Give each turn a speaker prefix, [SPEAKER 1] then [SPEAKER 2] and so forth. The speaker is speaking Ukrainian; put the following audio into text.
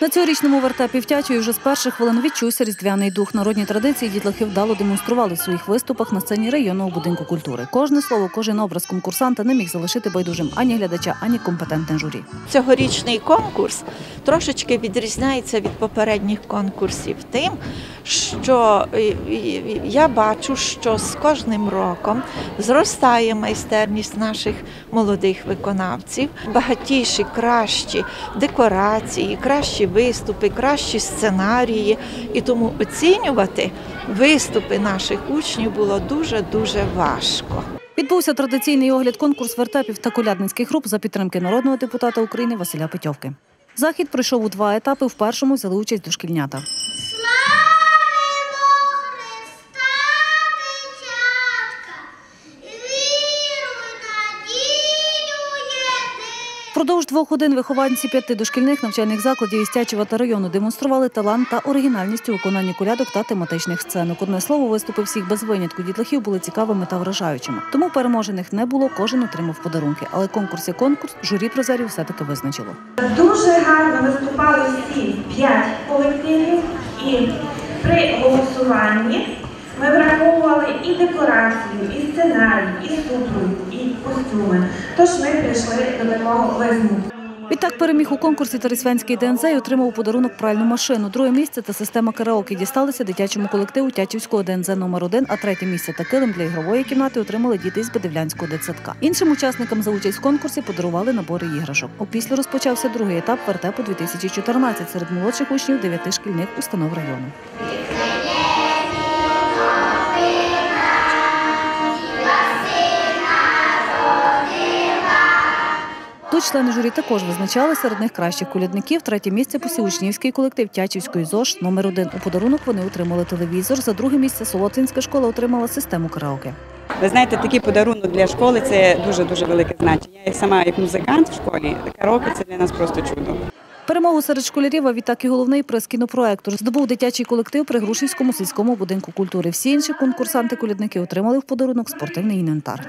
[SPEAKER 1] На цьогорічному вертепі в вже з перших хвилин відчувся різдвяний дух. Народні традиції дітлахи вдало демонстрували в своїх виступах на сцені районного будинку культури. Кожне слово, кожен образ конкурсанта не міг залишити байдужим ані глядача, ані компетентне журі.
[SPEAKER 2] Цьогорічний конкурс трошечки відрізняється від попередніх конкурсів тим, що я бачу, що з кожним роком зростає майстерність наших молодих виконавців, багатіші, кращі декорації, кращі виступи, кращі сценарії. І тому оцінювати виступи наших учнів було дуже дуже важко.
[SPEAKER 1] Відбувся традиційний огляд конкурс вертепів та колядницьких груп за підтримки народного депутата України Василя Петьовки. Захід пройшов у два етапи. В першому взяли участь дошкільнята.
[SPEAKER 3] Єдину.
[SPEAKER 1] Впродовж двох годин вихованці п'яти дошкільних навчальних закладів із Тячева та району демонстрували талант та оригінальність у виконанні колядок та тематичних сценок. Одне слово, виступи всіх без винятку дітлахів були цікавими та вражаючими. Тому переможених не було, кожен отримав подарунки. Але конкурс є конкурс, журі призерів все-таки визначило.
[SPEAKER 4] Дуже гарно виступали всі п'ять колективів, і при голосуванні ми враховували і декорацію, і сценарій, і супровід, і костюми. Тож ми прийшли до такого висновку.
[SPEAKER 1] Відтак переміг у конкурсі Тарисвянський ДНЗ і отримав у подарунок пральну машину. Друге місце та система караоке дісталися дитячому колективу Тячівського ДНЗ номер 1 а третє місце та килим для ігрової кімнати отримали діти з Bedivлянського дитсадка. Іншим учасникам за участь в конкурсі подарували набори іграшок. Опісля розпочався другий етап вертепу 2014 серед молодших учнів дев'яти шкільних установ району. Члени журі також визначали серед них кращих колядників. Третє місце посів учнівський колектив Тячівської ЗОЖ номер 1 У подарунок вони отримали телевізор. За друге місце Солотвинська школа отримала систему караоке.
[SPEAKER 5] Ви знаєте, такий подарунок для школи це дуже дуже велике значення. Я сама як музикант в школі, караоке це для нас просто чудо.
[SPEAKER 1] Перемогу серед школярів, а відтак і головний приз кінопроектор здобув дитячий колектив при Грушівському сільському будинку культури. Всі інші конкурсанти-колядники отримали в подарунок спортивний інвентар.